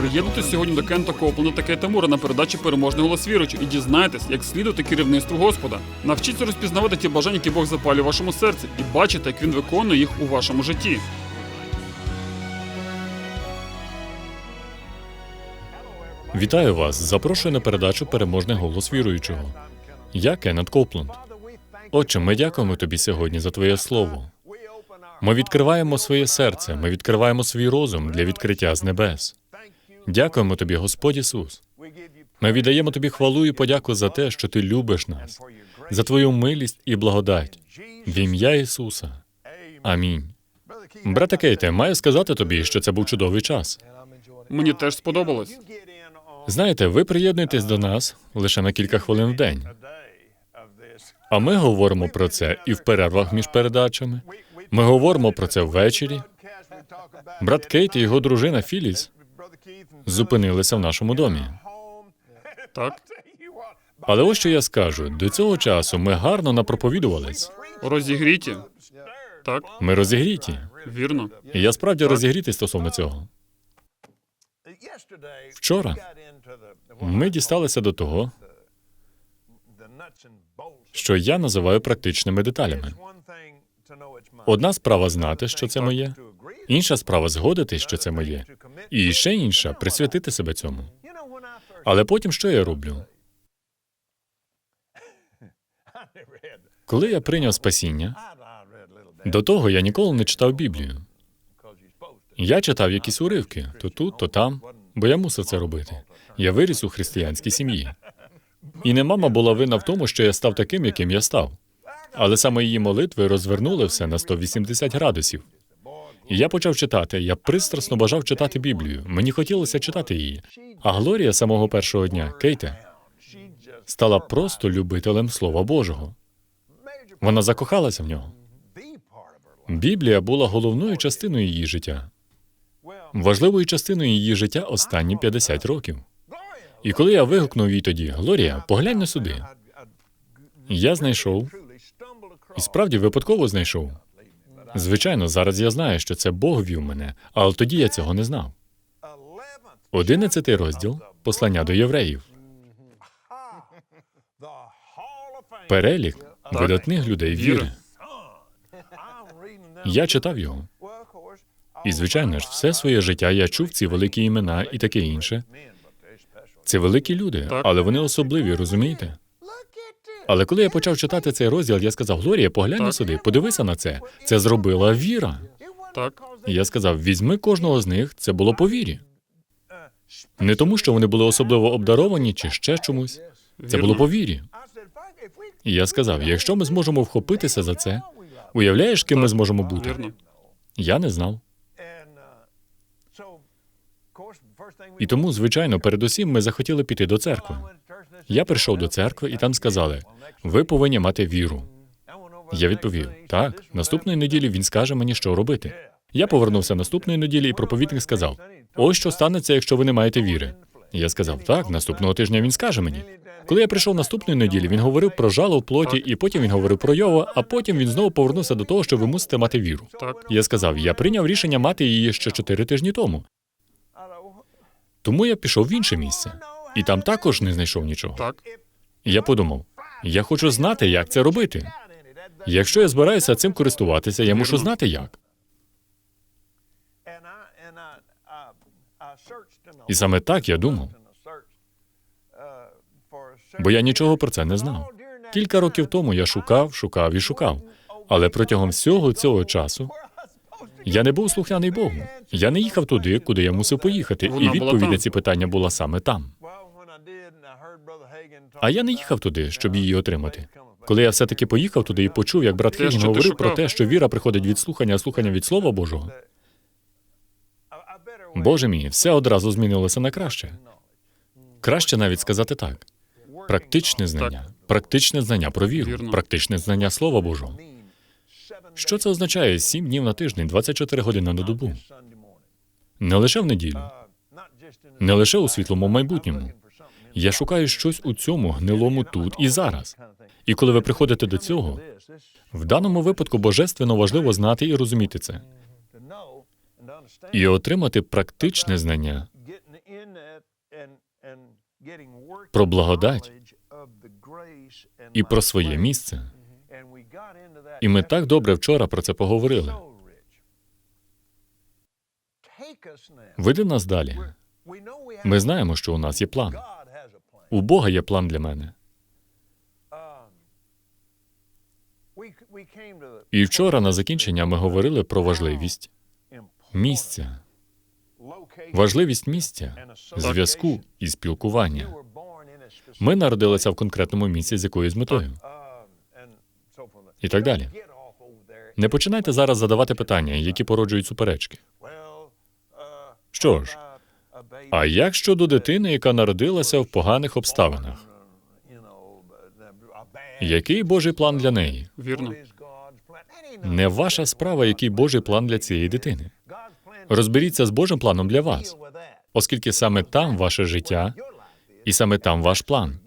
Приєднуйтесь сьогодні до Кента Копланда та Кейта на передачі Переможний голос віруючи і дізнайтесь, як слідувати керівництву Господа. Навчіться розпізнавати ті бажання, які Бог запалює в вашому серці, і бачите, як він виконує їх у вашому житті. Вітаю вас! Запрошую на передачу Переможний голос віруючого. Я Кеннет Копланд. Отче, ми дякуємо тобі сьогодні за твоє слово. Ми відкриваємо своє серце, ми відкриваємо свій розум для відкриття з небес. Дякуємо тобі, Господь Ісус. Ми віддаємо тобі хвалу і подяку за те, що ти любиш нас, за твою милість і благодать. В ім'я Ісуса. Амінь. Брате Кейте, маю сказати тобі, що це був чудовий час. Мені теж сподобалось. Знаєте, ви приєднуєтесь до нас лише на кілька хвилин в день. А ми говоримо про це і в перервах між передачами. Ми говоримо про це ввечері. Брат Кейт і його дружина Філіс зупинилися в нашому домі. Так, Але ось що я скажу: до цього часу ми гарно напроповідувались. розігріті. Так, Ми розігріті. вірно. І я справді розігрітий стосовно цього. Вчора Ми дісталися до того, що я називаю практичними деталями. Одна справа знати, що це моє, інша справа згодити, що це моє, і ще інша присвятити себе цьому. Але потім що я роблю? Коли я прийняв спасіння, до того я ніколи не читав Біблію. Я читав якісь уривки то тут, то там, бо я мусив це робити. Я виріс у християнській сім'ї. І не мама була винна в тому, що я став таким, яким я став. Але саме її молитви розвернули все на 180 градусів. І я почав читати. Я пристрасно бажав читати Біблію. Мені хотілося читати її. А Глорія самого першого дня, Кейте, стала просто любителем Слова Божого. Вона закохалася в нього. Біблія була головною частиною її життя, важливою частиною її життя останні 50 років. І коли я вигукнув їй тоді, Глорія, поглянь на сюди. Я знайшов і справді випадково знайшов. Звичайно, зараз я знаю, що це Бог вів мене, але тоді я цього не знав. Одинадцятий розділ послання до євреїв. Перелік видатних людей віри. Я читав його. І, звичайно ж, все своє життя я чув ці великі імена і таке інше. Це великі люди, але вони особливі, розумієте? Але коли я почав читати цей розділ, я сказав: Глорія, поглянь сюди, подивися на це. Це зробила віра. Так, я сказав: візьми кожного з них, це було по вірі. Не тому, що вони були особливо обдаровані чи ще чомусь. Це було по вірі. І я сказав: якщо ми зможемо вхопитися за це, уявляєш, ким ми зможемо бути? Я не знав. І тому, звичайно, передусім ми захотіли піти до церкви. Я прийшов до церкви, і там сказали: ви повинні мати віру. Я відповів: так, наступної неділі він скаже мені, що робити. Я повернувся наступної неділі, і проповідник сказав: ось що станеться, якщо ви не маєте віри. Я сказав: так, наступного тижня він скаже мені. Коли я прийшов наступної неділі, він говорив про жало в плоті, і потім він говорив про Йова, а потім він знову повернувся до того, що ви мусите мати віру. Так, Я сказав: я прийняв рішення мати її ще чотири тижні тому. Тому я пішов в інше місце, і там також не знайшов нічого. так, я подумав: я хочу знати, як це робити. Якщо я збираюся цим користуватися, я мушу знати як. І саме так я думав, бо я нічого про це не знав. Кілька років тому я шукав, шукав і шукав. Але протягом всього цього часу я не був слухняний Богу. Я не їхав туди, куди я мусив поїхати, і відповідь на ці питання була саме там. А я не їхав туди, щоб її отримати. Коли я все-таки поїхав туди і почув, як брат ти говорив про те, що віра приходить від слухання, а слухання від Слова Божого. Боже мій, все одразу змінилося на краще. Краще навіть сказати так: практичне знання, практичне знання про віру, практичне знання Слова Божого. Що це означає сім днів на тиждень, 24 години на добу? Не лише в неділю, не лише у світлому майбутньому. Я шукаю щось у цьому гнилому тут і зараз. І коли ви приходите до цього, в даному випадку божественно важливо знати і розуміти це, і отримати практичне знання про благодать і про своє місце. І ми так добре вчора про це поговорили. Веди нас далі. Ми знаємо, що у нас є план. У Бога є план для мене. І вчора на закінчення ми говорили про важливість місця, важливість місця, зв'язку і спілкування. Ми народилися в конкретному місці з якоюсь метою. І так далі. Не починайте зараз задавати питання, які породжують суперечки. Що ж, а як щодо дитини, яка народилася в поганих обставинах? Який Божий план для неї? Вірно. Не ваша справа, який Божий план для цієї дитини. Розберіться з Божим планом для вас, оскільки саме там ваше життя, і саме там ваш план.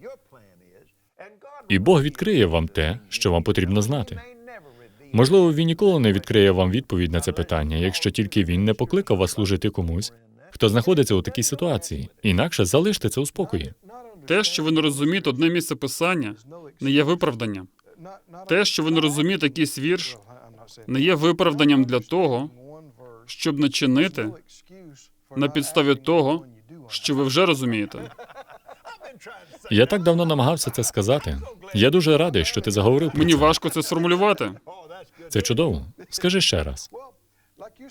І Бог відкриє вам те, що вам потрібно знати. Можливо, він ніколи не відкриє вам відповідь на це питання, якщо тільки він не покликав вас служити комусь, хто знаходиться у такій ситуації. Інакше залиште це у спокої. Те, що ви не розумієте одне місце писання, не є виправданням. Те, що ви не розумієте якийсь вірш, не є виправданням для того, щоб не чинити на підставі того, що ви вже розумієте. Я так давно намагався це сказати. Я дуже радий, що ти заговорив про Мені це. важко це сформулювати. Це чудово. Скажи ще раз.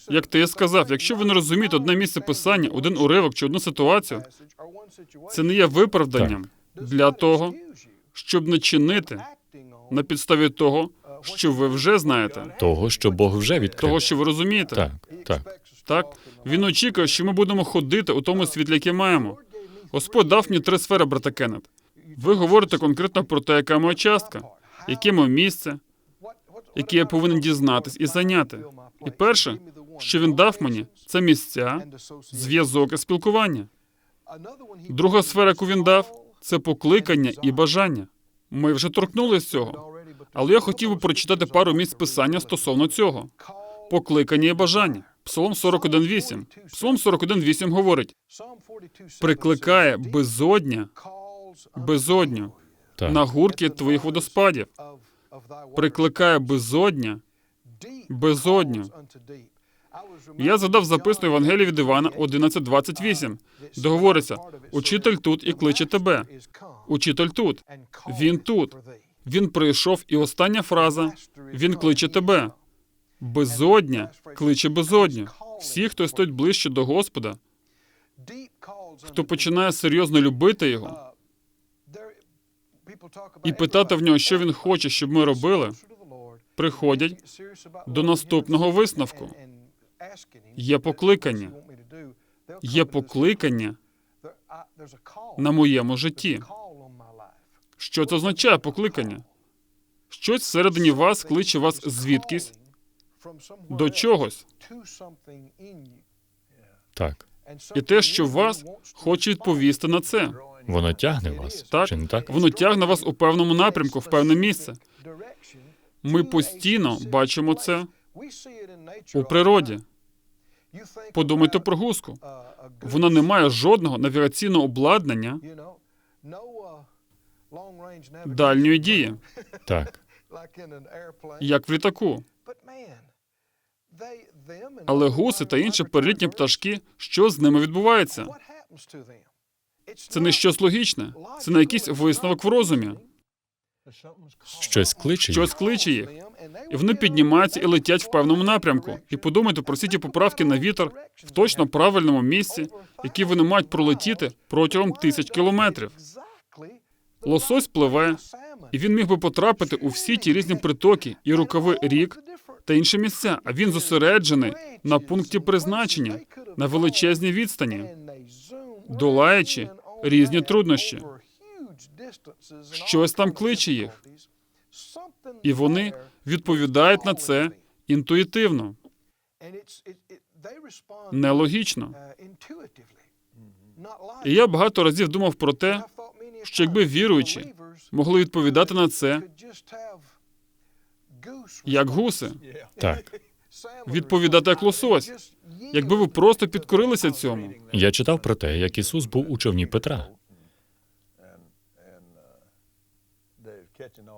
Як ти сказав, якщо ви не розумієте одне місце писання, один уривок чи одну ситуацію, це не є виправданням для того, щоб не чинити на підставі того, що ви вже знаєте, Того, що Бог вже відкрив. того, що ви розумієте. Так, так. Так, він очікує, що ми будемо ходити у тому світлі, яке маємо. Господь дав мені три сфери, брате Кеннет. Ви говорите конкретно про те, яка моя частка, яке моє місце, яке я повинен дізнатись і зайняти. І перше, що він дав мені, це місця, зв'язок і спілкування. Друга сфера, яку він дав, це покликання і бажання. Ми вже торкнулися цього, але я хотів би прочитати пару місць писання стосовно цього. Покликання і бажання. Псалом 41.8. Псалом 41.8 говорить: прикликає безодня, безодню Так. на гурки твоїх водоспадів. Прикликає безодня, безодню. Я задав записну Євангелію від Івана 11.28, де говориться: Учитель тут і кличе тебе. Учитель тут. Він тут. Він прийшов, і остання фраза Він кличе тебе. Безодня кличе безодню. Всі, хто стоїть ближче до Господа, хто починає серйозно любити його і питати в нього, що він хоче, щоб ми робили, приходять до наступного висновку. Є покликання. Є покликання на моєму житті. Що це означає покликання? Щось всередині вас кличе вас звідкись до чогось. Так. І те, що вас хоче відповісти на це. Воно тягне вас. Так, Чи не так? воно тягне вас у певному напрямку, в певне місце. Ми постійно бачимо це у природі. Подумайте про гуску. Вона не має жодного навігаційного обладнання дальньої дії, Так. як в літаку. Але гуси та інші перелітні пташки, що з ними відбувається? Це не щось логічне, це не якийсь висновок в розумі. Щось кличе їх. Щось кличе їх. І вони піднімаються і летять в певному напрямку. І подумайте про всі ті поправки на вітер в точно правильному місці, які вони мають пролетіти протягом тисяч кілометрів. Лосось пливе, і він міг би потрапити у всі ті різні притоки і рукави рік та інші місця. А він зосереджений на пункті призначення на величезній відстані, долаючи різні труднощі. Щось там кличе їх, і вони відповідають на це інтуїтивно, нелогічно. І я багато разів думав про те, що якби віруючі могли відповідати на це як гуси. Так. Відповідати як лосось, якби ви просто підкорилися цьому. Я читав про те, як Ісус був у човні Петра.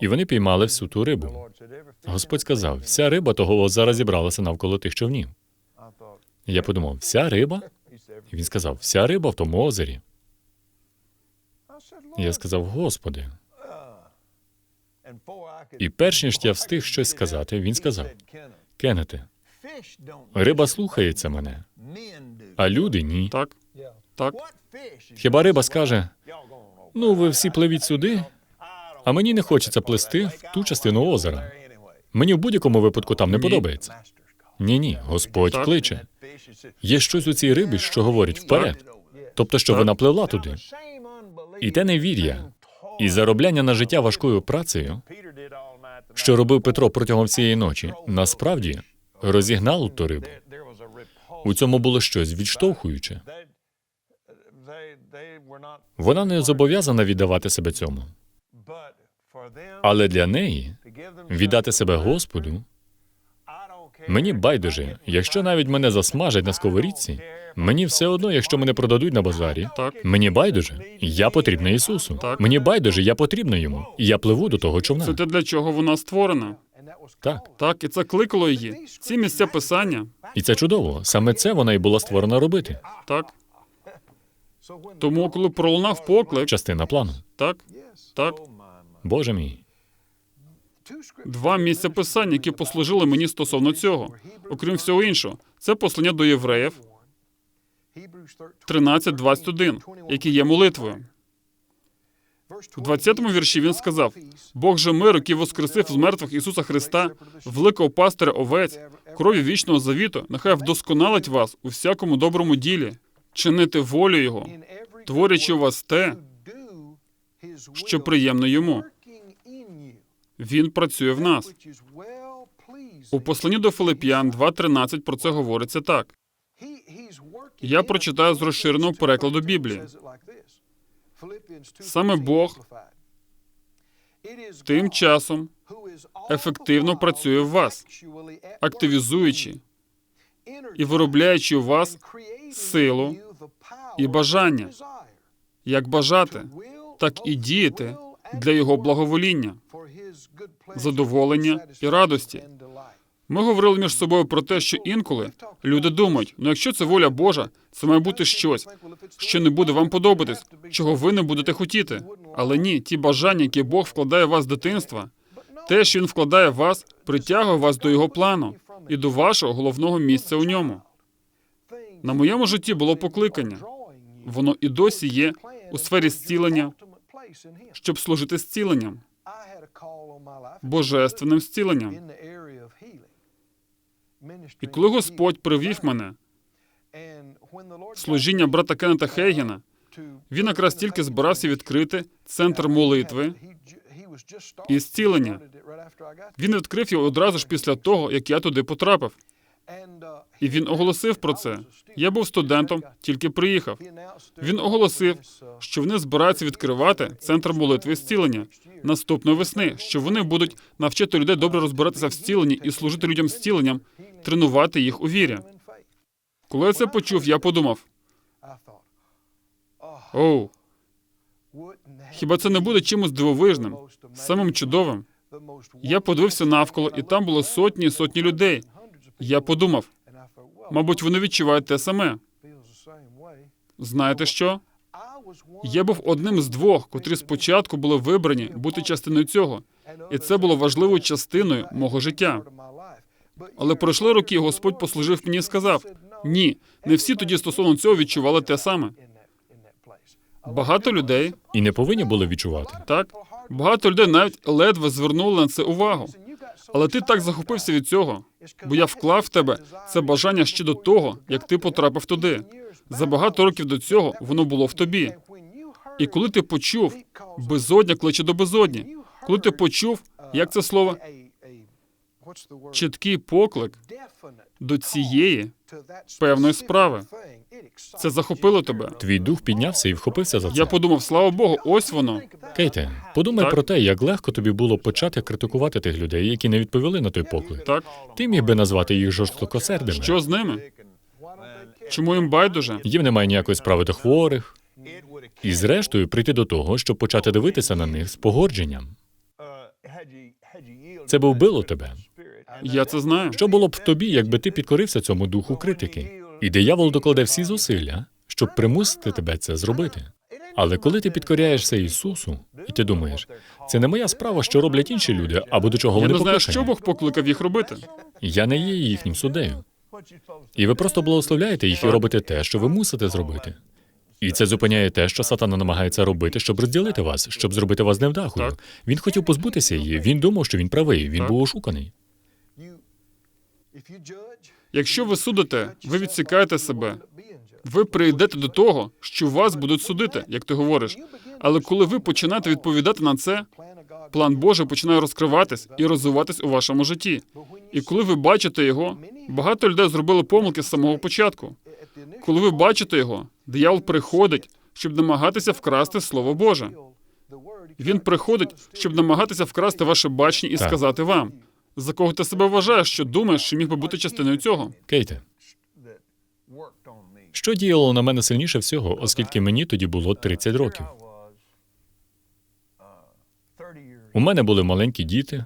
І вони піймали всю ту рибу. Господь сказав: вся риба того озера зібралася навколо тих човнів. Я подумав, вся риба? І Він сказав, вся риба в тому озері. Я сказав, Господи. І перш ніж я встиг щось сказати, він сказав: Кеннете, риба слухається мене, а люди ні. Так? Так? Хіба риба скаже: ну, ви всі пливіть сюди, а мені не хочеться плисти в ту частину озера. Мені в будь-якому випадку там не подобається. Ні, ні, Господь Так. кличе. Є щось у цій рибі, що говорить вперед. Тобто, що вона пливла туди. І те невір'я, і заробляння на життя важкою працею, що робив Петро протягом всієї ночі, насправді розігнало ту рибу. У цьому було щось відштовхуюче. Вона не зобов'язана віддавати себе цьому. Але для неї віддати себе Господу мені байдуже. Якщо навіть мене засмажать на сковорідці, мені все одно, якщо мене продадуть на базарі. Так. Мені байдуже, я потрібна Ісусу. Так. Мені байдуже, я потрібна йому. Я пливу до того Це те, для чого вона створена. Так. Так, і це кликало її. Ці місця писання. І це чудово. Саме це вона і була створена робити. Так. Тому, коли пролунав поклик, Частина плану. так, так, Боже мій. два місця писання, які послужили мені стосовно цього. Окрім всього іншого, це послання до євреїв 13.21, які є молитвою. У 20-му вірші він сказав: Бог же мир, який воскресив з мертвих Ісуса Христа, великого пастиря овець, крові вічного завіту, нехай вдосконалить вас у всякому доброму ділі, чинити волю Його, творячи у вас те, що приємно йому. Він працює в нас. У посланні до Филип'ян 2.13 про це говориться так. Я прочитаю з розширеного перекладу Біблії. Саме Бог Тим часом ефективно працює в вас, активізуючи і виробляючи у вас силу і бажання, як бажати, так і діяти для Його благовоління. задоволення і радості. Ми говорили між собою про те, що інколи люди думають, ну якщо це воля Божа, це має бути щось, що не буде вам подобатись, чого ви не будете хотіти. Але ні, ті бажання, які Бог вкладає в вас з дитинства, те, що він вкладає в вас, притягує вас до його плану і до вашого головного місця у ньому. На моєму житті було покликання. Воно і досі є у сфері зцілення, щоб служити зціленням, божественним зціленням. І коли Господь привів мене служіння брата Кеннета Хейгена, він якраз тільки збирався відкрити центр молитви і зцілення. Він відкрив його одразу ж після того, як я туди потрапив. І він оголосив про це. Я був студентом, тільки приїхав. Він оголосив, що вони збираються відкривати центр молитви зцілення наступної весни, що вони будуть навчити людей добре розбиратися в зціленні і служити людям зціленням, тренувати їх у вірі. Коли я це почув, я подумав: оу, хіба це не буде чимось дивовижним, самим чудовим? Я подивився навколо, і там було сотні і сотні людей. Я подумав, мабуть, вони відчувають те саме. Знаєте що? Я був одним з двох, котрі спочатку були вибрані бути частиною цього, і це було важливою частиною мого життя. Але пройшли роки, Господь послужив мені і сказав: ні, не всі тоді стосовно цього відчували те саме. Багато людей, І не повинні були відчувати. так багато людей навіть ледве звернули на це увагу. Але ти так захопився від цього, бо я вклав в тебе це бажання ще до того, як ти потрапив туди. За багато років до цього воно було в тобі. І коли ти почув, безодня кличе до безодні, коли ти почув, як це слово, чіткий поклик до цієї певної справи, це захопило тебе. Твій дух піднявся і вхопився за це. Я подумав, слава Богу, ось воно. Кейте, подумай Так. про те, як легко тобі було почати критикувати тих людей, які не відповіли на той поклик. Так, Ти міг би назвати їх жорстокосердими. що з ними? Чому їм байдуже? Їм немає ніякої справи до хворих. І зрештою прийти до того, щоб почати дивитися на них з погодженням. Це би вбило тебе. Я це знаю. Що було б в тобі, якби ти підкорився цьому духу критики? І диявол докладе всі зусилля, щоб примусити тебе це зробити. Але коли ти підкоряєшся Ісусу, і ти думаєш, це не моя справа, що роблять інші люди, або до чого Я вони не знаю, що Бог покликав їх робити. Я не є їхнім суддею. І ви просто благословляєте їх і робите те, що ви мусите зробити. І це зупиняє те, що сатана намагається робити, щоб розділити вас, щоб зробити вас невдахою. Так. Він хотів позбутися її. Він думав, що він правий. Він Так. був ошуканий. Якщо ви судите, ви відсікаєте себе. Ви прийдете до того, що вас будуть судити, як ти говориш. Але коли ви починаєте відповідати на це, план Божий починає розкриватись і розвиватись у вашому житті. І коли ви бачите його, багато людей зробили помилки з самого початку. Коли ви бачите його, диявол приходить, щоб намагатися вкрасти слово Боже. Він приходить, щоб намагатися вкрасти ваше бачення і Так. сказати вам, за кого ти себе вважаєш, що думаєш, що міг би бути частиною цього. Кейте, що діяло на мене сильніше всього, оскільки мені тоді було 30 років. У мене були маленькі діти,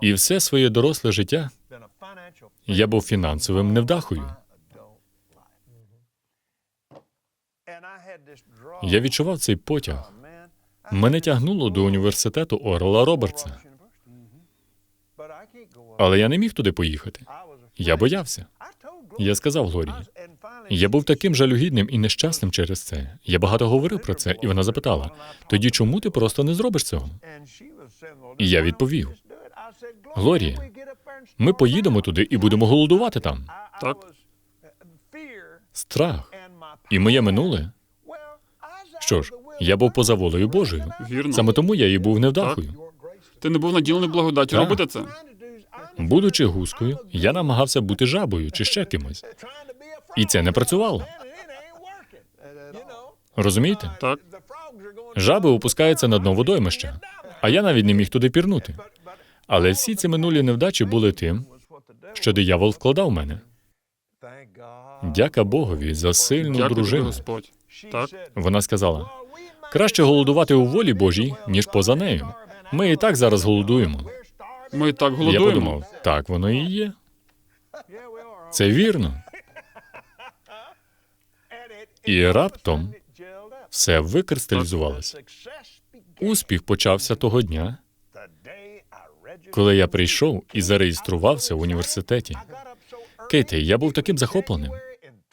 і все своє доросле життя я був фінансовим невдахою. Я відчував цей потяг. Мене тягнуло до університету Орла Робертса, але я не міг туди поїхати. Я боявся. Я сказав Глорії. Я був таким жалюгідним і нещасним через це. Я багато говорив про це, і вона запитала: тоді чому ти просто не зробиш цього? І я відповів: Глорія, Ми поїдемо туди і будемо голодувати там. Так. Страх і моє минуле. Що ж, я був поза волею Божою. Вірно. Саме тому я і був невдахою. Ти не був наділений благодаттю робити це. Будучи гускою, я намагався бути жабою чи ще кимось. І це не працювало. Розумієте? Так. Жаби опускаються на дно водоймища, а я навіть не міг туди пірнути. Але всі ці минулі невдачі були тим, що диявол вкладав в мене. Дяка Богові за сильну Дякую дружину. Господь. Так. Вона сказала: краще голодувати у волі Божій, ніж поза нею. Ми і так зараз голодуємо. Ми так Я подумав, так воно і є. Це вірно. І раптом все викристалізувалося. Успіх почався того дня, коли я прийшов і зареєструвався в університеті. Кейте, я був таким захопленим.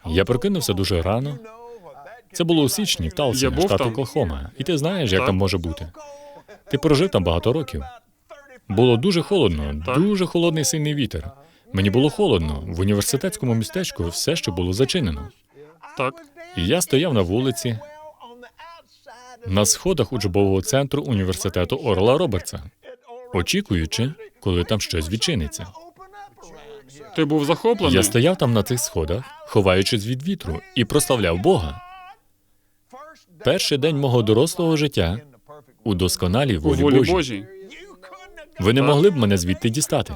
Я прокинувся дуже рано. Це було у січні в Талсі, штат. Оклахома. І ти знаєш, як Так. там може бути. Ти прожив там багато років. Було дуже холодно, дуже холодний сильний вітер. Мені було холодно. В університетському містечку все ще було зачинено. Так. І я стояв на вулиці на сходах учбового центру університету Орла Робертса, очікуючи, коли там щось відчиниться. Ти був захоплений. Я стояв там на цих сходах, ховаючись від вітру, і прославляв Бога. Перший день мого дорослого життя у досконалій волі Божій. Ви не могли б мене звідти дістати.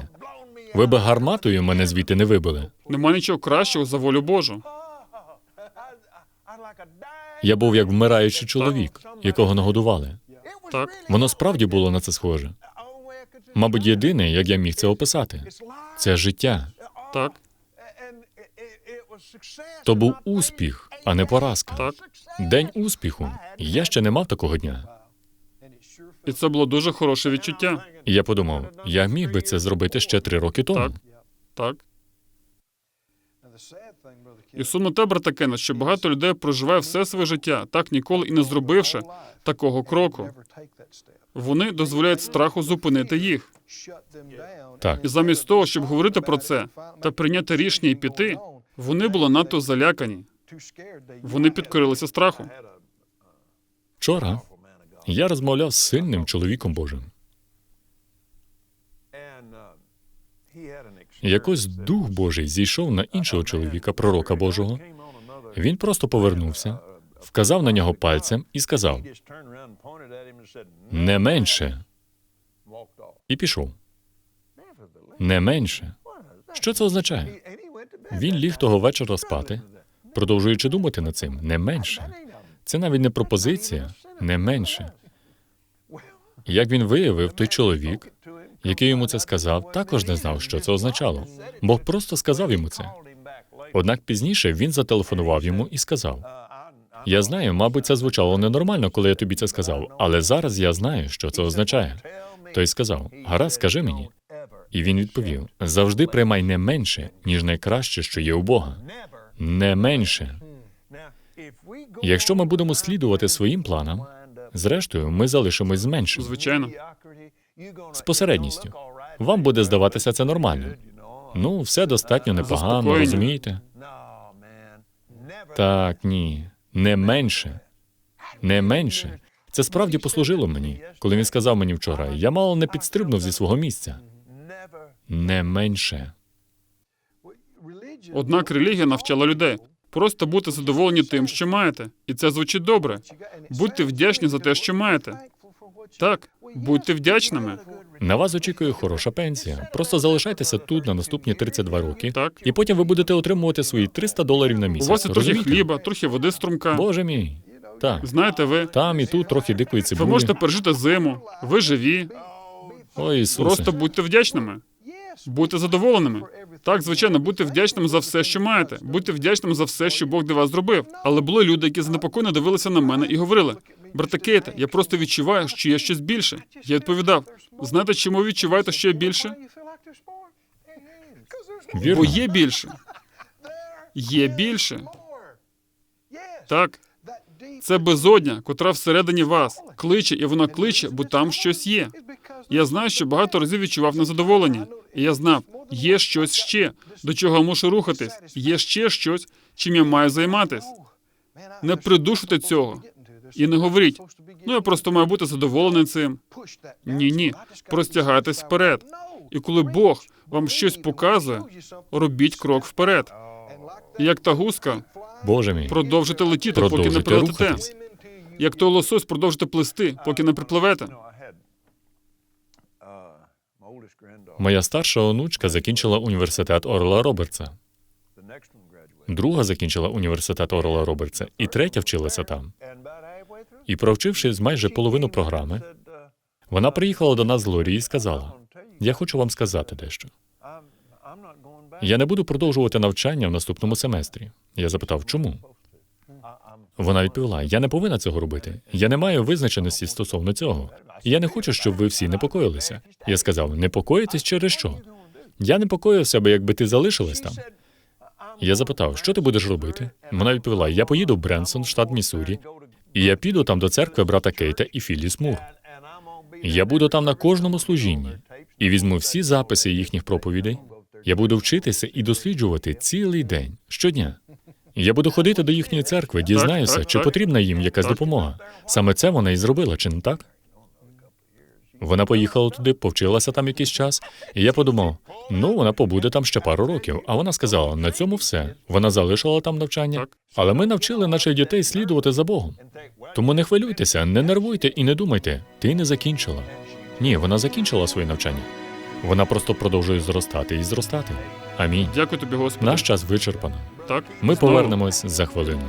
Ви б гарматою мене звідти не вибили. Нема нічого кращого за волю Божу. Я був як вмираючий чоловік, якого нагодували. Так. Воно справді було на це схоже. Мабуть, єдине, як я міг це описати, це життя. Так. То був успіх, а не поразка. Так. День успіху. Я ще не мав такого дня. І це було дуже хороше відчуття. І я подумав, я міг би це зробити ще три роки тому. Так. Так. І сумно те, брате Кеннет, що багато людей проживає все своє життя, так ніколи і не зробивши такого кроку. Вони дозволяють страху зупинити їх. Так. І замість того, щоб говорити про це та прийняти рішення і піти, вони були надто залякані. Вони підкорилися страху. Вчора я розмовляв з сильним чоловіком Божим. Якось дух Божий зійшов на іншого чоловіка, пророка Божого. Він просто повернувся, вказав на нього пальцем і сказав: не менше, і пішов. Не менше. Що це означає? Він ліг того вечора спати, продовжуючи думати над цим. Не менше. Це навіть не пропозиція, не менше. Як він виявив, той чоловік, який йому це сказав, також не знав, що це означало. Бог просто сказав йому це. Однак пізніше він зателефонував йому і сказав: Я знаю, мабуть, це звучало ненормально, коли я тобі це сказав, але зараз я знаю, що це означає. Той сказав: Гаразд, скажи мені. І він відповів: завжди приймай не менше, ніж найкраще, що є у Бога. Не менше. Якщо ми будемо слідувати своїм планам, зрештою, ми залишимось з меншим. Звичайно. З посередністю. Вам буде здаватися це нормальним. Ну, все достатньо непогано, розумієте? Так, ні. Не менше. Не менше. Це справді послужило мені, коли він сказав мені вчора, я мало не підстрибнув зі свого місця. Не менше. Однак релігія навчала людей просто бути задоволені тим, що маєте, і це звучить добре. Будьте вдячні за те, що маєте. Так, будьте вдячними. На вас очікує хороша пенсія. Просто залишайтеся тут на наступні 32 роки, Так. і потім ви будете отримувати свої 300 доларів на У вас є трохи розумієте? хліба, трохи води з струмка. Боже мій. Так. Знаєте, ви, Там і тут трохи дикої ви можете пережити зиму. Ви живі. Ой, Ісусе. Просто будьте вдячними. Будьте задоволеними. Так, звичайно, будьте вдячними за все, що маєте. Будьте вдячними за все, що Бог для вас зробив. Але були люди, які занепокоєно дивилися на мене і говорили: брате Кейте, я просто відчуваю, що є щось більше. Я відповідав: знаєте, чому відчуваєте, що є більше? Вірно. Бо є більше. Є більше. Так, це безодня, котра всередині вас кличе, і вона кличе, бо там щось є. Я знаю, що багато разів відчував незадоволення, і я знав, є щось ще, до чого я мушу рухатись. Є ще щось, чим я маю займатись. Не придушуйте цього і не говоріть. Ну я просто маю бути задоволений цим. Ні, ні, простягайтесь вперед. І коли Бог вам щось показує, робіть крок вперед. Як та гуска, Боже мій. продовжите летіти, поки не Продовжуйте прилетите. рухатись. Як той лосось, продовжите плисти, поки не припливете. Моя старша онучка закінчила університет Орла Робертса. Друга закінчила університет Орла Робертса, і третя вчилася там. І провчившись майже половину програми, вона приїхала до нас з Лорі і сказала: Я хочу вам сказати дещо. Я не буду продовжувати навчання в наступному семестрі. Я запитав, чому? Вона відповіла: Я не повинна цього робити. Я не маю визначеності стосовно цього. Я не хочу, щоб ви всі непокоїлися. Я сказав: непокоїтесь через що? Я непокоївся би, якби ти залишилась там. Я запитав, що ти будеш робити? Вона відповіла: Я поїду в Бренсон, штат Міссурі, і я піду там до церкви брата Кейта і Філіс Мур. Я буду там на кожному служінні і візьму всі записи їхніх проповідей. Я буду вчитися і досліджувати цілий день щодня. Я буду ходити до їхньої церкви, дізнаюся, чи потрібна їм якась допомога. Саме це вона і зробила, чи не так? Вона поїхала туди, повчилася там якийсь час, і я подумав: ну, вона побуде там ще пару років. А вона сказала: на цьому все. Вона залишила там навчання, але ми навчили наших дітей слідувати за Богом. Тому не хвилюйтеся, не нервуйте і не думайте, ти не закінчила. Ні, вона закінчила своє навчання. Вона просто продовжує зростати і зростати. Амінь. Дякую тобі, Господи. Наш час вичерпано. Так, Ми повернемось за хвилину.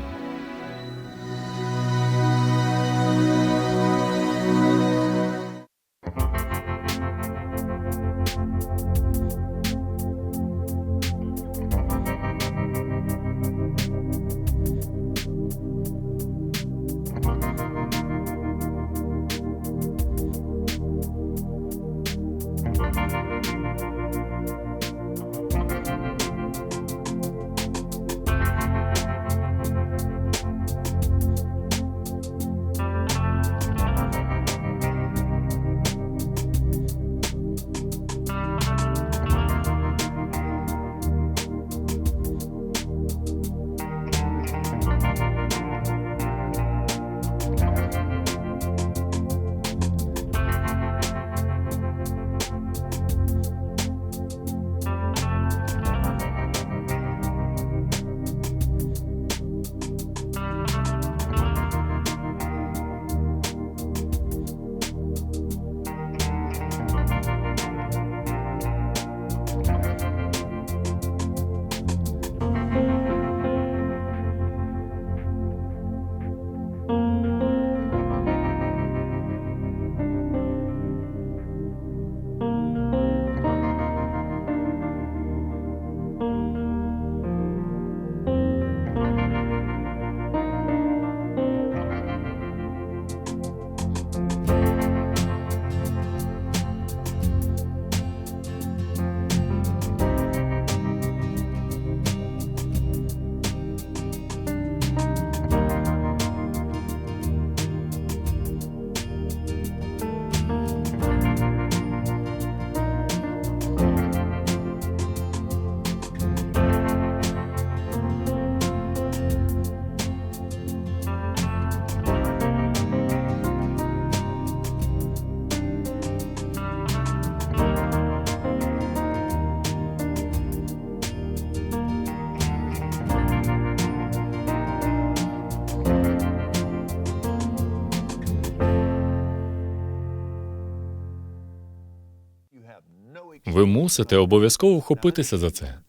Ви мусите обов'язково вхопитися за це.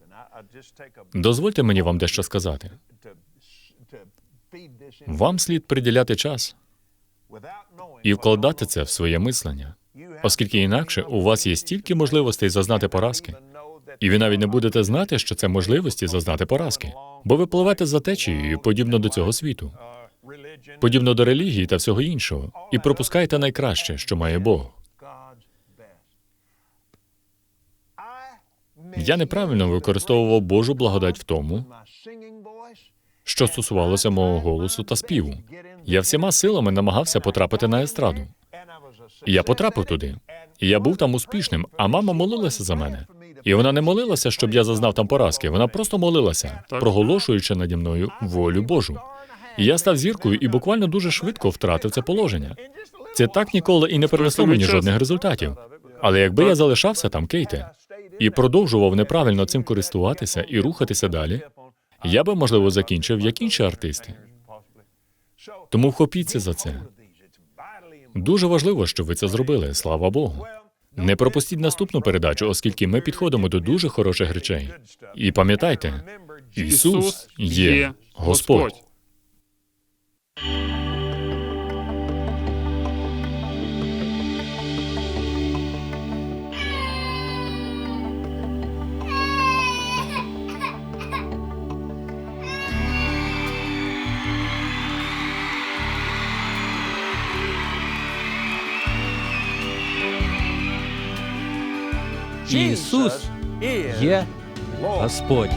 Дозвольте мені вам дещо сказати. Вам слід приділяти час і вкладати це в своє мислення, оскільки інакше у вас є стільки можливостей зазнати поразки, і ви навіть не будете знати, що це можливості зазнати поразки, бо ви пливете за течією, подібно до цього світу, подібно до релігії та всього іншого, і пропускаєте найкраще, що має Бог. Я неправильно використовував Божу благодать в тому, що стосувалося мого голосу та співу. Я всіма силами намагався потрапити на естраду. Я потрапив туди. І я був там успішним, а мама молилася за мене. І вона не молилася, щоб я зазнав там поразки. Вона просто молилася, проголошуючи наді мною волю Божу. І я став зіркою і буквально дуже швидко втратив це положення. Це так ніколи і не принесло мені жодних результатів. Але якби я залишався там, Кейте, і продовжував неправильно цим користуватися і рухатися далі, я би, можливо, закінчив як інші артисти. Тому вхопіться за це. Дуже важливо, що ви це зробили. Слава Богу. Не пропустіть наступну передачу, оскільки ми підходимо до дуже хороших речей. І пам'ятайте, Ісус є Господь. Ісус є Господь.